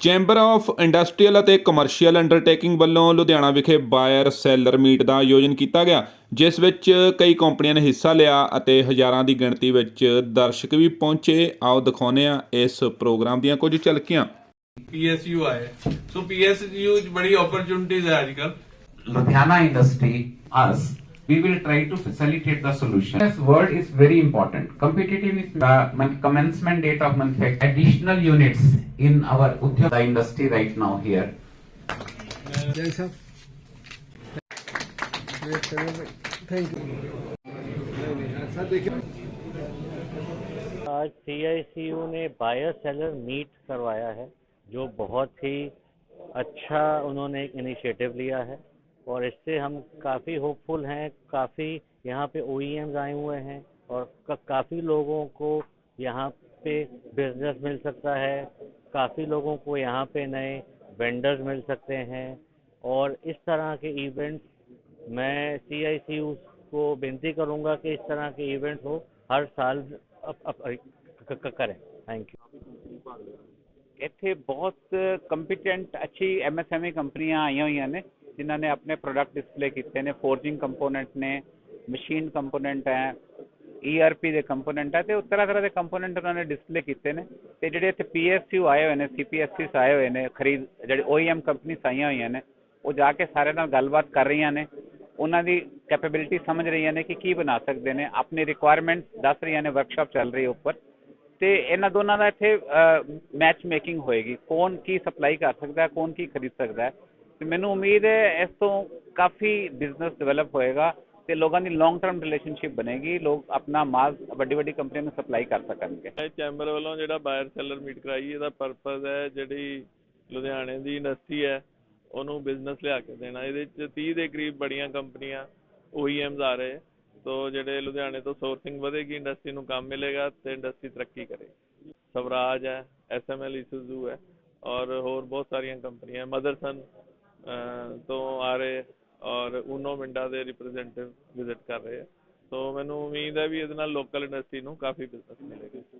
Chamber of industrial ਅਤੇ commercial undertaking ਵੱਲੋਂ ਲੁਧਿਆਣਾ ਵਿਖੇ ਬਾਇਰ ਸੈਲਰ ਮੀਟ ਦਾ ਆਯੋਜਨ ਕੀਤਾ ਗਿਆ ਜਿਸ ਵਿੱਚ ਕਈ ਕੰਪਨੀਆਂ ਨੇ ਹਿੱਸਾ ਲਿਆ ਅਤੇ ਹਜ਼ਾਰਾਂ ਦੀ ਗਿਣਤੀ ਵਿੱਚ ਦਰਸ਼ਕ ਵੀ ਪਹੁੰਚੇ। ਆਓ ਦਿਖਾਉਂਦੇ ਹਾਂ ਇਸ ਪ੍ਰੋਗਰਾਮ ਦੀਆਂ ਕੁਝ ਝਲਕੀਆਂ। ਪੀਐਸਯੂ ਆਏ। ਸੋ ਪੀਐਸਯੂ ਚ ਬੜੀ ਓਪਰਚੁਨਿਟੀਜ਼ ਹੈ ਅੱਜਕੱਲ Ludhiana industry, us, we will try to facilitate the solution. This word is very important. Competitiveness, uh, commencement date of manufacturing, additional units in our udyog the industry right now here. jai sir. Thank you. आज सी ने buyer seller meet करवाया है जो बहुत ही अच्छा उन्होंने एक initiative लिया है और इससे हम काफ़ी होपफुल हैं काफ़ी यहाँ पे ओ आए हुए हैं और काफ़ी लोगों को यहाँ पे बिज़नेस मिल सकता है काफ़ी लोगों को यहाँ पे नए वेंडर्स मिल सकते हैं और इस तरह के इवेंट्स मैं सी आई सी यू को विनती करूँगा कि इस तरह के इवेंट्स हो हर साल अप, अप, अप, करें। थैंक यू इतने बहुत कंपिटेंट अच्छी एमएसएमई कंपनियाँ आई हुई ने। ਜਿਨ੍ਹਾਂ ਨੇ ਆਪਣੇ ਪ੍ਰੋਡਕਟ ਡਿਸਪਲੇ ਕੀਤੇ ਨੇ ਫੋਰਜਿੰਗ ਕੰਪੋਨੈਂਟ ਨੇ ਮਸ਼ੀਨ ਕੰਪੋਨੈਂਟ ਹੈ ERP ਦੇ ਕੰਪੋਨੈਂਟ ਹੈ ਤੇ ਉਹ ਤਰ੍ਹਾਂ ਤਰ੍ਹਾਂ ਦੇ ਕੰਪੋਨੈਂਟ ਉਹਨਾਂ ਨੇ ਡਿਸਪਲੇ ਕੀਤੇ ਨੇ ਤੇ ਜਿਹੜੇ ਇੱਥੇ PSU ਆਏ ਹੋਏ ਨੇ CPSCs ਆਏ ਹੋਏ ਨੇ, ਖਰੀਦ, ਜਿਹੜੇ OEM ਕੰਪਨੀਆਂ ਆਈਆਂ ਹੋਈਆਂ ਨੇ, ਉਹ ਜਾ ਕੇ ਸਾਰਿਆਂ ਨਾਲ ਗੱਲਬਾਤ ਕਰ ਰਹੀਆਂ ਨੇ, ਉਹਨਾਂ ਦੀ ਕੈਪੇਬਿਲਿਟੀ ਸਮਝ ਰਹੀਆਂ ਨੇ ਕਿ ਕੀ ਬਣਾ ਸਕਦੇ ਨੇ, ਆਪਣੀ ਰਿਕੁਆਇਰਮੈਂਟ ਦੱਸ ਰਹੀਆਂ ਨੇ ਵਰਕਸ਼ਾਪ ਚੱਲ ਰਹੀ ਹੈ ਉੱਪਰ ਤੇ ਇਹਨਾਂ ਦੋਨਾਂ ਦਾ ਇੱਥੇ ਮੈਚ ਮੇਕਿੰਗ ਹੋਏਗੀ, ਕੌਣ ਕੀ ਸਪਲਾਈ ਕਰ ਸਕਦਾ ਹੈ ਕੌਣ ਕੀ ਖਰੀਦ ਸਕਦਾ ਹੈ। ਤੇ ਮੈਨੂੰ ਉਮੀਦ ਹੈ ਇਸ ਤੋਂ ਕਾਫੀ ਬਿਜ਼ਨਸ ਡਿਵੈਲਪ ਹੋਏਗਾ ਤੇ ਲੋਕਾਂ ਦੀ ਲੌਂਗ ਟਰਮ ਰਿਲੇਸ਼ਨਸ਼ਿਪ ਬਣੇਗੀ। ਲੋਕ ਆਪਣਾ ਮਾਲ ਵੱਡੀ ਵੱਡੀ ਕੰਪਨੀਆਂ ਨੂੰ ਸਪਲਾਈ ਕਰ ਸਕਣਗੇ। ਇਹ ਚੈਂਬਰ ਵੱਲੋਂ ਜਿਹੜਾ ਬਾਇਰ ਸੈਲਰ ਮੀਟ ਕਰਾਈ, ਇਹਦਾ ਪਰਪਸ ਹੈ ਜਿਹੜੀ ਲੁਧਿਆਣੇ ਦੀ ਇੰਡਸਟਰੀ ਹੈ, ਉਹਨੂੰ ਬਿਜ਼ਨਸ ਲਿਆ ਕੇ ਦੇਣਾ। ਇਹਦੇ ਚ 30 ਦੇ ਕਰੀਬ ਬੜੀਆਂ ਕੰਪਨੀਆਂ OEMs ਆ ਰਹੇ। ਤੋ ਜਿਹੜੇ ਲੁਧਿਆਣੇ ਤੋਂ ਸੋਰਸਿੰਗ ਵਧੇਗੀ ਇੰਡਸਟਰੀ ਨੂੰ ਕੰਮ ਮਿਲੇਗਾ ਤੇ ਇੰਡਸਟਰੀ ਤਰੱਕੀ ਕਰੇਗੀ ਸਵਰਾਜ ਹੈ ਐਸਐਮਐਲ ਇਸੂਜ਼ੂ ਹੈ ਔਰ ਹੋਰ ਬਹੁਤ ਸਾਰੀਆਂ ਕੰਪਨੀਆਂ ਮਦਰਸਨ ਤੋਂ ਆ ਰਹੇ ਔਰ ਉਨੋ ਮਿੰਡਾ ਦੇ ਰਿਪਰੈਜ਼ੈਂਟੇਟਿਵ ਵਿਜ਼ਿਟ ਕਰ ਰਹੇ ਆ। ਸੋ ਮੈਨੂੰ ਉਮੀਦ ਹੈ ਵੀ ਇਹਦੇ ਨਾਲ ਲੋਕਲ ਇੰਡਸਟਰੀ ਨੂੰ ਕਾਫੀ ਬਿਜ਼ਨਸ ਮਿਲੇਗਾ।